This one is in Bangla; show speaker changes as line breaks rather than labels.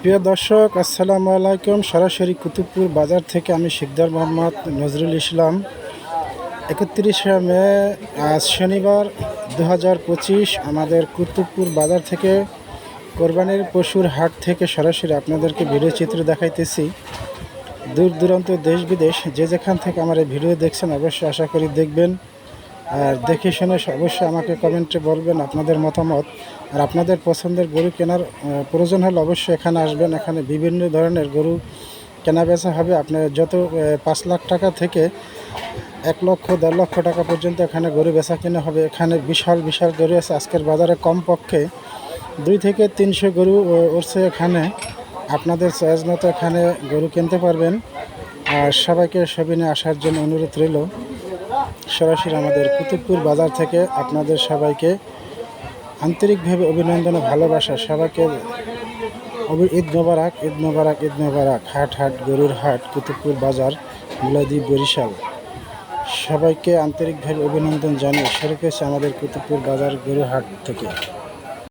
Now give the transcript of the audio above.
প্রিয় দর্শক, আসসালামু আলাইকুম। সরাসরি কুতুবপুর বাজার থেকে আমি শিকদার মোহাম্মদ নজরুল ইসলাম। একত্রিশে মে, আজ শনিবার দু আমাদের কুতুবপুর বাজার থেকে কোরবানির পশুর হাট থেকে সরাসরি আপনাদেরকে ভিডিও চিত্র দেখাইতেছি। দূর দূরান্ত দেশ বিদেশ, যে যেখান থেকে আমার এই ভিডিও দেখছেন, অবশ্যই আশা করি দেখবেন। আর দেখে শুনে অবশ্যই আমাকে কমেন্টে বলবেন আপনাদের মতামত। আর আপনাদের পছন্দের গরু কেনার প্রয়োজন হলে অবশ্যই এখানে আসবেন। এখানে বিভিন্ন ধরনের গরু কেনা বেচা হবে। আপনার যত পাঁচ লাখ টাকা থেকে এক লক্ষ, দেড় লক্ষ টাকা পর্যন্ত এখানে গরু বেচা কেনা হবে। এখানে বিশাল বিশাল গরু আছে। আজকের বাজারে কমপক্ষে দুই থেকে তিনশো গরু উঠছে এখানে। আপনাদের চয়েস মতো এখানে গরু কিনতে পারবেন। আর সবাইকে সবিনে আসার জন্য অনুরোধ রইল। সরাসরি আমাদের কুতুবপুর বাজার থেকে আপনাদের সবাইকে আন্তরিকভাবে অভিনন্দন ও ভালোবাসা। সবাইকে ঈদ মোবারক ঈদ মোবারক ঈদ মোবারক। হাট হাট, গরুর হাট, কুতুবপুর বাজার মুলাদি বরিশাল। সবাইকে আন্তরিকভাবে অভিনন্দন জানিয়ে শুরু করেছে আমাদের কুতুবপুর বাজার গরুর হাট থেকে।